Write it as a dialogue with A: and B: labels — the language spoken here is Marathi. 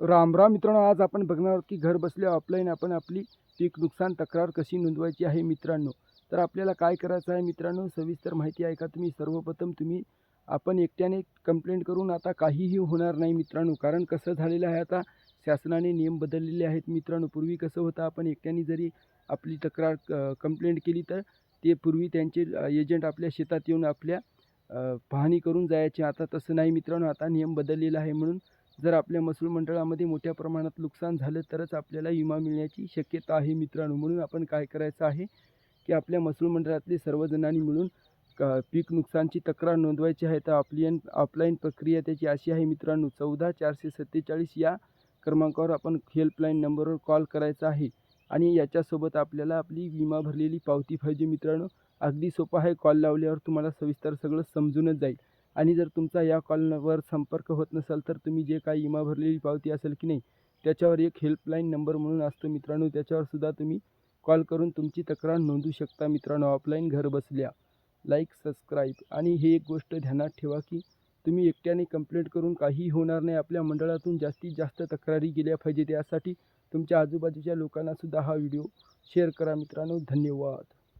A: राम राम मित्रांनो आज आपण बघणार आहोत की घर बसल्या ऑफलाईन आपण आपली पीक नुकसान तक्रार कशी नोंदवायची आहे मित्रांनो. तर आपल्याला काय करायचं आहे मित्रांनो सविस्तर माहिती आहे का तुम्ही. सर्वप्रथम तुम्ही आपण एकट्याने कंप्लेंट करून आता काहीही होणार नाही मित्रांनो. कारण कसं झालेलं आहे आता शासनाने नियम बदललेले आहेत मित्रांनो. पूर्वी कसं होतं आपण एकट्याने जरी आपली तक्रार कंप्लेंट केली तर ते पूर्वी त्यांचे एजंट आपल्या शेतात येऊन आपल्या पाहणी करून जायचे. आता तसं नाही मित्रांनो आता नियम बदललेला आहे म्हणून जर आपल्या महसूल मंडळामध्ये मोठ्या प्रमाणात नुकसान झालं तरच आपल्याला विमा मिळण्याची शक्यता आहे मित्रांनो. म्हणून आपण काय करायचं आहे की आपल्या महसूल मंडळातले सर्वजणांनी मिळून क पीक नुकसानची तक्रार नोंदवायची आहे. तर आपली ऑफलाईन प्रक्रिया त्याची अशी आहे मित्रांनो. चौदा चारशे सत्तेचाळीस या क्रमांकावर आपण हेल्पलाईन नंबरवर कॉल करायचा आहे. आणि याच्यासोबत आपल्याला आपली विमा भरलेली पावती पाहिजे मित्रांनो. अगदी सोपं आहे. कॉल लावल्यावर तुम्हाला सविस्तर सगळं समजूनच जाईल. आणि जर तुमचा या कॉलवर संपर्क होत नसेल तर तुम्ही जे काही विमा भरलेली पावती असेल की नाही त्याच्यावर एक हेल्पलाईन नंबर म्हणून असतो मित्रांनो. त्याच्यावर सुद्धा तुम्ही कॉल करून तुमची तक्रार नोंदवू शकता मित्रांनो. ऑफलाईन घर बसल्या लाईक सबस्क्राईब आणि हे एक गोष्ट ध्यानात ठेवा की तुम्ही एकट्याने कंप्लेंट करून काहीही होणार नाही. आपल्या मंडळातून जास्तीत जास्त तक्रारी गेल्या पाहिजे त्यासाठी तुमच्या आजूबाजूच्या लोकांनासुद्धा हा व्हिडिओ शेअर करा मित्रांनो. धन्यवाद.